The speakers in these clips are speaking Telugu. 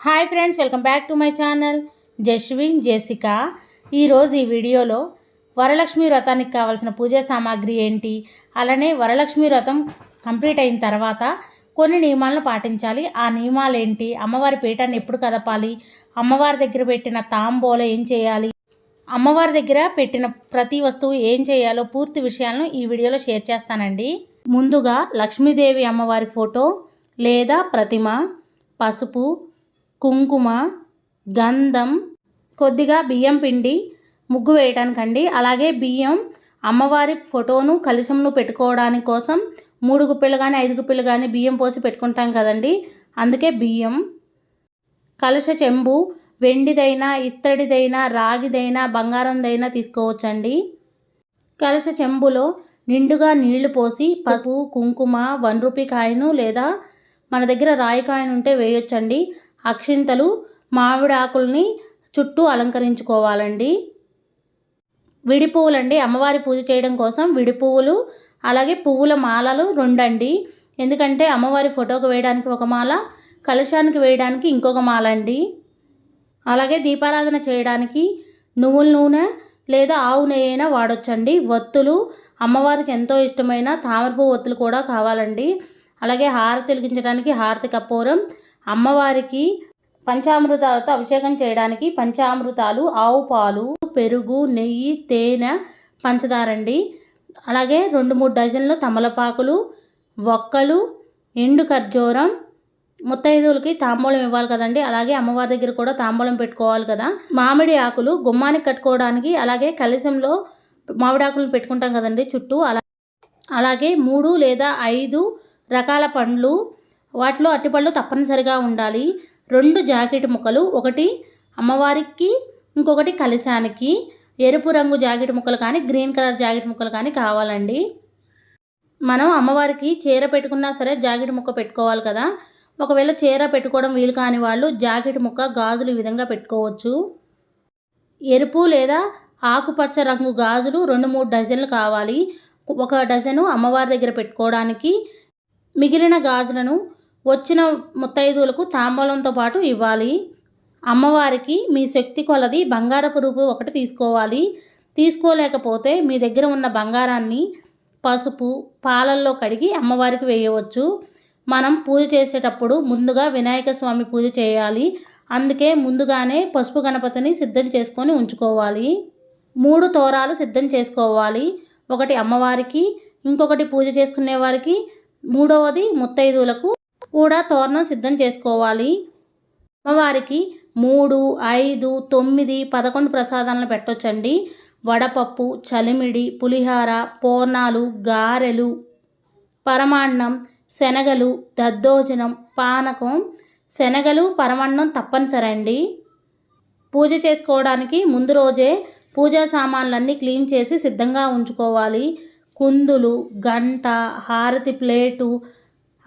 Hi friends welcome back to my channel. Jaswin Jessica. ఈరోజు ఈ వీడియోలో వరలక్ష్మి వ్రతానికి కావాల్సిన పూజా సామాగ్రి ఏంటి? అలానే వరలక్ష్మి వ్రతం కంప్లీట్ అయిన తర్వాత కొన్ని నియమాలను పాటించాలి. ఆ నియమాలు ఏంటి అమ్మవారి పీఠాన్ని ఎప్పుడు కదపాలి? అమ్మవారి దగ్గర పెట్టిన తాంబోల ఏం చేయాలి? అమ్మవారి దగ్గర పెట్టిన ప్రతి వస్తువు ఏం చేయాలో పూర్తి విషయాలను ఈ వీడియోలో షేర్ చేస్తానండి. ముందుగా లక్ష్మీదేవి అమ్మవారి ఫోటో లేదా ప్రతిమ పసుపు కుంకుమ గంధం కొద్దిగా బియ్యం పిండి ముగ్గు వేయటానికండి. అలాగే బియ్యం అమ్మవారి ఫోటోను కలశంను పెట్టుకోవడానికి కోసం మూడు గుప్పెలు కానీ ఐదు గుప్పెలు కానీ బియ్యం పోసి పెట్టుకుంటాం కదండి. అందుకే బియ్యం కలశ చెంబు వెండిదైనా ఇత్తడిదైనా రాగిదైనా బంగారందైనా తీసుకోవచ్చండి. కలశ చెంబులో నిండుగా నీళ్ళు పోసి పసుపు కుంకుమ వన్ రూపీ కాయను లేదా మన దగ్గర రాయి కాయను ఉంటే వేయొచ్చండి. అక్షింతలు మామిడి ఆకుల్ని చుట్టూ అలంకరించుకోవాలండి. విడిపువ్వులండి. అమ్మవారి పూజ చేయడం కోసం విడిపువ్వులు అలాగే పువ్వుల మాలలు రెండండి. ఎందుకంటే అమ్మవారి ఫోటోకి వేయడానికి ఒక మాల కలశానికి వేయడానికి ఇంకొక మాల అండి అలాగే దీపారాధన చేయడానికి నువ్వుల నూనె లేదా ఆవు నెయ్యి అయినా వాడొచ్చండి. ఒత్తులు అమ్మవారికి ఎంతో ఇష్టమైన తామరపు ఒత్తులు కూడా కావాలండి. అలాగే హారతి వెలిగించడానికి హారతి కర్పూరం అమ్మవారికి పంచామృతాలతో అభిషేకం చేయడానికి పంచామృతాలు ఆవు పాలు పెరుగు నెయ్యి తేనె పంచదారండి. అలాగే రెండు మూడు డజన్లు తమలపాకులు వక్కలు ఎండు ఖర్జూరం ముత్తైదువులకి తాంబూలం ఇవ్వాలి కదండి. అలాగే అమ్మవారి దగ్గర కూడా తాంబూలం పెట్టుకోవాలి కదా. మామిడి ఆకులు గుమ్మానికి కట్టుకోవడానికి అలాగే కలశంలో మామిడి ఆకులను పెట్టుకుంటాం కదండి చుట్టూ. అలా అలాగే మూడు లేదా ఐదు రకాల పండ్లు వాటిలో అరటిపళ్ళు తప్పనిసరిగా ఉండాలి. రెండు జాకెట్ ముక్కలు ఒకటి అమ్మవారికి ఇంకొకటి కలిశానికి. ఎరుపు రంగు జాకెట్ ముక్కలు కానీ గ్రీన్ కలర్ జాకెట్ ముక్కలు కానీ కావాలండి. మనం అమ్మవారికి చీర పెట్టుకున్నా సరే జాకెట్ ముక్క పెట్టుకోవాలి కదా. ఒకవేళ చీర పెట్టుకోవడం వీలు కాని వాళ్ళు జాకెట్ ముక్క గాజులు ఈ విధంగా పెట్టుకోవచ్చు. ఎరుపు లేదా ఆకుపచ్చ రంగు గాజులు రెండు మూడు డజన్లు కావాలి. ఒక డజను అమ్మవారి దగ్గర పెట్టుకోవడానికి మిగిలిన గాజులను వచ్చిన ముత్తైదువులకు తాంబూలంతో పాటు ఇవ్వాలి. అమ్మవారికి మీ శక్తి కొలది బంగారపు రూపు ఒకటి తీసుకోవాలి. తీసుకోలేకపోతే మీ దగ్గర ఉన్న బంగారాన్ని పసుపు పాలల్లో కడిగి అమ్మవారికి వేయవచ్చు. మనం పూజ చేసేటప్పుడు ముందుగా వినాయక స్వామి పూజ చేయాలి. అందుకే ముందుగానే పసుపు గణపతిని సిద్ధం చేసుకొని ఉంచుకోవాలి. మూడు తోరాలు సిద్ధం చేసుకోవాలి. ఒకటి అమ్మవారికి ఇంకొకటి పూజ చేసుకునే వారికి మూడవది ముత్తైదువులకు కూడా తోరణం సిద్ధం చేసుకోవాలి. అమ్మవారికి మూడు ఐదు తొమ్మిది పదకొండు ప్రసాదాలను పెట్టొచ్చండి. వడపప్పు చలిమిడి పులిహార పూర్ణాలు గారెలు పరమాన్నం శనగలు దద్దోజనం పానకం శనగలు పరమాన్నం తప్పనిసరి అండి పూజ చేసుకోవడానికి ముందు రోజే పూజా సామాన్లన్నీ క్లీన్ చేసి సిద్ధంగా ఉంచుకోవాలి. కుందులు గంట హారతి ప్లేటు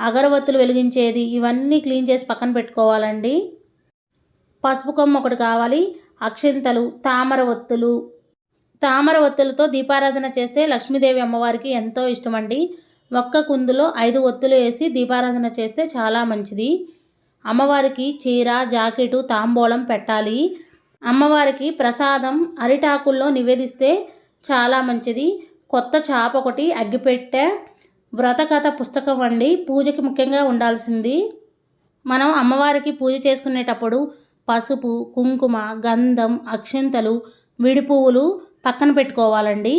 అగరబత్తులు వెలిగించేది ఇవన్నీ క్లీన్ చేసి పక్కన పెట్టుకోవాలండి. పసుపు కొమ్మ ఒకటి కావాలి. అక్షింతలు తామర ఒత్తులు. తామర ఒత్తులతో దీపారాధన చేస్తే లక్ష్మీదేవి అమ్మవారికి ఎంతో ఇష్టమండి. ఒక్క కుందులో ఐదు ఒత్తులు వేసి దీపారాధన చేస్తే చాలా మంచిది. అమ్మవారికి చీర జాకెటు తాంబూలం పెట్టాలి. అమ్మవారికి ప్రసాదం అరిటాకుల్లో నివేదిస్తే చాలా మంచిది. కొత్త చాప ఒకటి అగ్గిపెట్టె వ్రతకథ పుస్తకం అండి. పూజకి ముఖ్యంగా ఉండాల్సింది మనం అమ్మవారికి పూజ చేసుకునేటప్పుడు పసుపు కుంకుమ గంధం అక్షింతలు విడి పువ్వులు పక్కన పెట్టుకోవాలండి.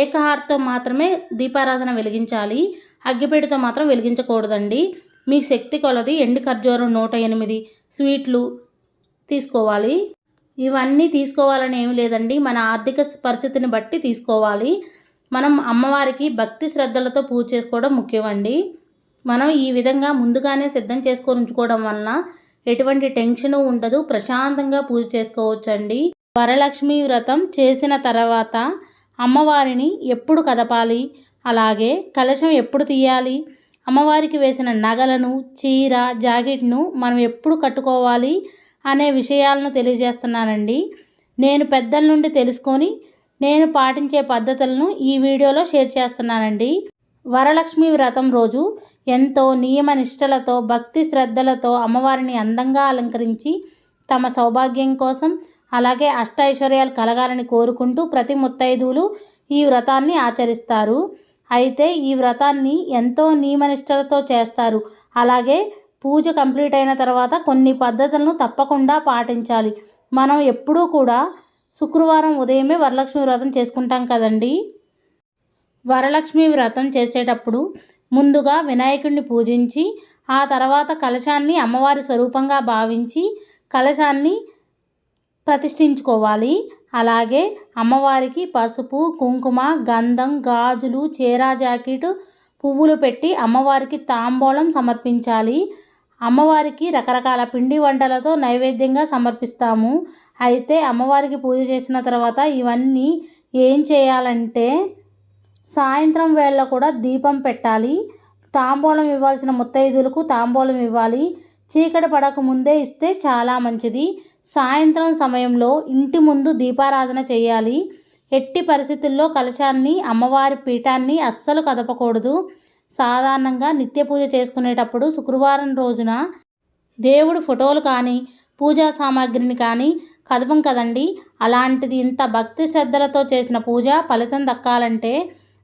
ఏకహారతో మాత్రమే దీపారాధన వెలిగించాలి. అగ్గిపెడితో మాత్రం వెలిగించకూడదండి. మీ శక్తి కొలది ఎండు ఖర్జూరం నూట ఎనిమిది స్వీట్లు తీసుకోవాలి. ఇవన్నీ తీసుకోవాలని ఏమి లేదండి. మన ఆర్థిక పరిస్థితిని బట్టి తీసుకోవాలి. మనం అమ్మవారికి భక్తి శ్రద్ధలతో పూజ చేసుకోవడం ముఖ్యమండి. మనం ఈ విధంగా ముందుగానే సిద్ధం చేసుకొని ఉంచుకోవడం వలన ఎటువంటి టెన్షన్ ఉండదు. ప్రశాంతంగా పూజ చేసుకోవచ్చండి. వరలక్ష్మి వ్రతం చేసిన తర్వాత అమ్మవారిని ఎప్పుడు కదపాలి? అలాగే కలశం ఎప్పుడు తీయాలి? అమ్మవారికి వేసిన నగలను చీర జాకెట్ను మనం ఎప్పుడు కట్టుకోవాలి? అనే విషయాలను తెలియజేస్తున్నానండి. నేను పెద్దల నుండి తెలుసుకొని నేను పాటించే పద్ధతులను ఈ వీడియోలో షేర్ చేస్తున్నానండి. వరలక్ష్మి వ్రతం రోజు ఎంతో నియమ నిష్టలతో భక్తి శ్రద్ధలతో అమ్మవారిని అందంగా అలంకరించి తమ సౌభాగ్యం కోసం అలాగే అష్టైశ్వర్యాలు కలగాలని కోరుకుంటూ ప్రతి ముత్తైదువులు ఈ వ్రతాన్ని ఆచరిస్తారు. అయితే ఈ వ్రతాన్ని ఎంతో నియమనిష్టలతో చేస్తారు. అలాగే పూజ కంప్లీట్ అయిన తర్వాత కొన్ని పద్ధతులను తప్పకుండా పాటించాలి. మనం ఎప్పుడూ కూడా శుక్రవారం ఉదయమే వరలక్ష్మి వ్రతం చేసుకుంటాం కదండి? వరలక్ష్మి వ్రతం చేసేటప్పుడు ముందుగా వినాయకుడిని పూజించి ఆ తర్వాత కలశాన్ని అమ్మవారి స్వరూపంగా భావించి కలశాన్ని ప్రతిష్ఠించుకోవాలి. అలాగే అమ్మవారికి పసుపు కుంకుమ గంధం గాజులు చీర జాకెట్ పువ్వులు పెట్టి అమ్మవారికి తాంబూలం సమర్పించాలి. అమ్మవారికి రకరకాల పిండి వంటలతో నైవేద్యంగా సమర్పిస్తాము. అయితే అమ్మవారికి పూజ చేసిన తర్వాత ఇవన్నీ ఏం చేయాలంటే సాయంత్రం వేళ కూడా దీపం పెట్టాలి. తాంబూలం ఇవ్వాల్సిన ముత్తైదులకు తాంబూలం ఇవ్వాలి. చీకటి పడక ముందే ఇస్తే చాలా మంచిది. సాయంత్రం సమయంలో ఇంటి ముందు దీపారాధన చేయాలి. ఎట్టి పరిస్థితుల్లో కలశాన్ని అమ్మవారి పీఠాన్ని అస్సలు కదపకూడదు. సాధారణంగా నిత్య పూజ చేసుకునేటప్పుడు శుక్రవారం రోజున దేవుడు ఫోటోలు కానీ పూజా సామాగ్రిని కానీ కదపం కదండి. అలాంటిది ఇంత భక్తి శ్రద్ధలతో చేసిన పూజ ఫలితం దక్కాలంటే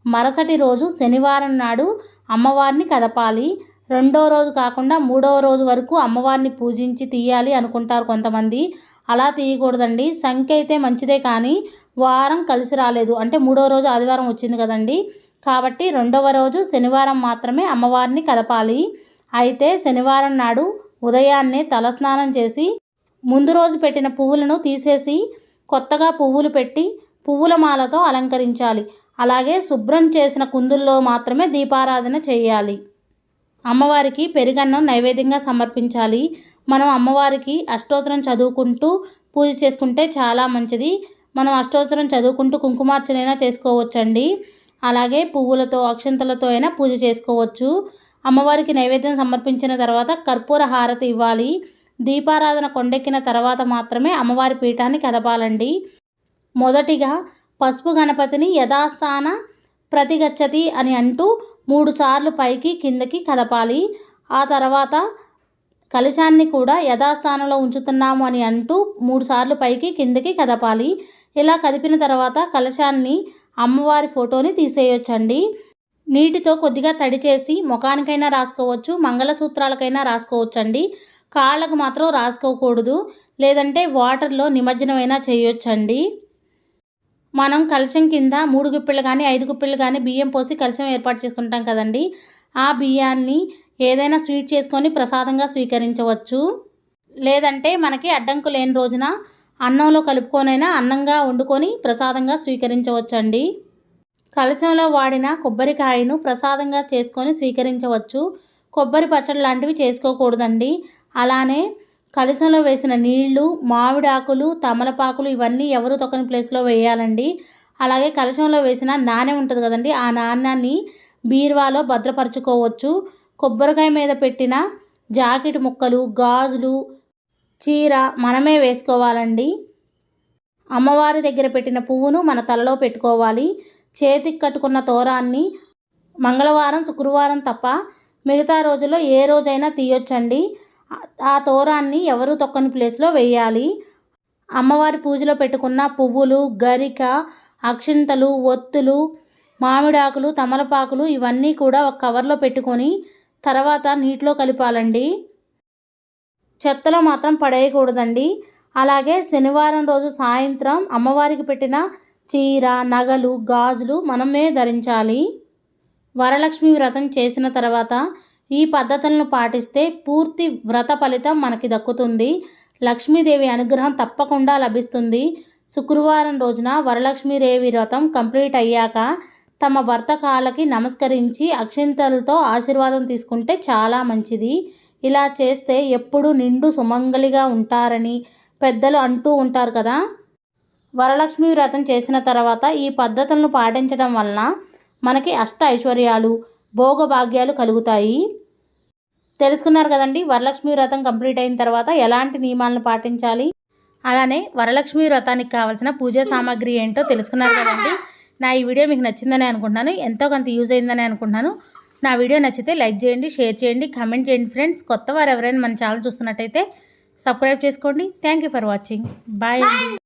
మరుసటి రోజు శనివారం నాడు అమ్మవారిని కదపాలి. రెండో రోజు కాకుండా మూడవ రోజు వరకు అమ్మవారిని పూజించి తీయాలి అనుకుంటారు కొంతమంది. అలా తీయకూడదండి. సంఖ్య అయితే మంచిదే కానీ వారం కలిసి రాలేదు. అంటే మూడో రోజు ఆదివారం వచ్చింది కదండి. కాబట్టి రెండవ రోజు శనివారం మాత్రమే అమ్మవారిని కదపాలి. అయితే శనివారం నాడు ఉదయాన్నే తలస్నానం చేసి ముందు రోజు పెట్టిన పువ్వులను తీసేసి కొత్తగా పువ్వులు పెట్టి పువ్వుల మాలతో అలంకరించాలి. అలాగే శుభ్రం చేసిన కుందుల్లో మాత్రమే దీపారాధన చేయాలి. అమ్మవారికి పెరుగన్నం నైవేద్యంగా సమర్పించాలి. మనం అమ్మవారికి అష్టోత్తరం చదువుకుంటూ పూజ చేసుకుంటే చాలా మంచిది. మనం అష్టోత్తరం చదువుకుంటూ కుంకుమార్చనైనా చేసుకోవచ్చండి. అలాగే పువ్వులతో అక్షంతలతో అయినా పూజ చేసుకోవచ్చు. అమ్మవారికి నైవేద్యం సమర్పించిన తర్వాత కర్పూర హారతి ఇవ్వాలి. దీపారాధన కొండెక్కిన తర్వాత మాత్రమే అమ్మవారి పీఠాన్ని కదపాలండి. మొదటిగా పసుపు గణపతిని యథాస్థాన ప్రతిగచ్చతి అని అంటూ మూడుసార్లు పైకి కిందకి కదపాలి. ఆ తర్వాత కలశాన్ని కూడా యథాస్థానంలో ఉంచుతున్నాము అని అంటూ మూడుసార్లు పైకి కిందకి కదపాలి. ఇలా కదిపిన తర్వాత కలశాన్ని అమ్మవారి ఫోటోని తీసేయొచ్చండి. నీటితో కొద్దిగా తడి చేసి ముఖానికైనా రాసుకోవచ్చు మంగళసూత్రాలకైనా రాసుకోవచ్చండి. కాళ్ళకు మాత్రం రాసుకోకూడదు. లేదంటే వాటర్లో నిమజ్జనమైనా చేయొచ్చండి. మనం కలశం కింద మూడు గుప్పిళ్ళు కానీ ఐదు గుప్పిళ్ళు కానీ బియ్యం పోసి కలశం ఏర్పాటు చేసుకుంటాం కదండి. ఆ బియ్యాన్ని ఏదైనా స్వీట్ చేసుకొని ప్రసాదంగా స్వీకరించవచ్చు. లేదంటే మనకి అడ్డంకు లేని రోజున అన్నంలో కలుపుకొనైనా అన్నంగా వండుకొని ప్రసాదంగా స్వీకరించవచ్చండి. కలశంలో వాడిన కొబ్బరికాయను ప్రసాదంగా చేసుకొని స్వీకరించవచ్చు. కొబ్బరి పచ్చడి లాంటివి చేసుకోకూడదండి. అలానే కలశంలో వేసిన నీళ్ళు మామిడాకులు తమలపాకులు ఇవన్నీ ఎవరు తొక్కని ప్లేస్లో వేయాలండి? అలాగే కలశంలో వేసిన నాణ్యం ఉంటుంది కదండి ఆ నాణ్యాన్ని బీరువాలో భద్రపరచుకోవచ్చు. కొబ్బరికాయ మీద పెట్టిన జాకెట్ ముక్కలు గాజులు చీర మనమే వేసుకోవాలండి. అమ్మవారి దగ్గర పెట్టిన పువ్వును మన తలలో పెట్టుకోవాలి. చేతికి కట్టుకున్న తోరాన్ని మంగళవారం శుక్రవారం తప్ప మిగతా రోజుల్లో ఏ రోజైనా తీయొచ్చండి. ఆ తోరాన్ని ఎవరు తొక్కని ప్లేస్లో వేయాలి? అమ్మవారి పూజలో పెట్టుకున్న పువ్వులు గరిక అక్షింతలు ఒత్తులు మామిడాకులు తమలపాకులు ఇవన్నీ కూడా ఒక కవర్లో పెట్టుకొని తర్వాత నీటిలో కలిపాలండి. చెత్తలో మాత్రం పడేయకూడదండి. అలాగే శనివారం రోజు సాయంత్రం అమ్మవారికి పెట్టిన చీర నగలు గాజులు మనమే ధరించాలి. వరలక్ష్మి వ్రతం చేసిన తర్వాత ఈ పద్ధతులను పాటిస్తే పూర్తి వ్రత ఫలితం మనకి దక్కుతుంది. లక్ష్మీదేవి అనుగ్రహం తప్పకుండా లభిస్తుంది. శుక్రవారం రోజున వరలక్ష్మీదేవి వ్రతం కంప్లీట్ అయ్యాక తమ భర్త కాళ్ళకి నమస్కరించి అక్షింతలతో ఆశీర్వాదం తీసుకుంటే చాలా మంచిది. ఇలా చేస్తే ఎప్పుడు నిండు సుమంగలిగా ఉంటారని పెద్దలు అంటూ ఉంటారు కదా. వరలక్ష్మి వ్రతం చేసిన తర్వాత ఈ పద్ధతులను పాటించడం వలన మనకి అష్ట ఐశ్వర్యాలు భోగభాగ్యాలు కలుగుతాయి. తెలుసుకున్నారు కదండి వరలక్ష్మి వ్రతం కంప్లీట్ అయిన తర్వాత ఎలాంటి నియమాలను పాటించాలి? అలానే వరలక్ష్మి వ్రతానికి కావాల్సిన పూజా సామాగ్రి ఏంటో తెలుసుకున్నారు కదండి. నా ఈ వీడియో మీకు నచ్చిందని అనుకుంటున్నాను ఎంతో కొంత యూజ్ అయిందని అనుకుంటున్నాను. నా వీడియో నచ్చితే లైక్ చేయండి షేర్ చేయండి కామెంట్ చేయండి ఫ్రెండ్స్. కొత్త వారు ఎవరైనా మన ఛానల్ చూస్తున్నట్టయితే సబ్స్క్రైబ్ చేసుకోండి. Thank you for watching. Bye అండి.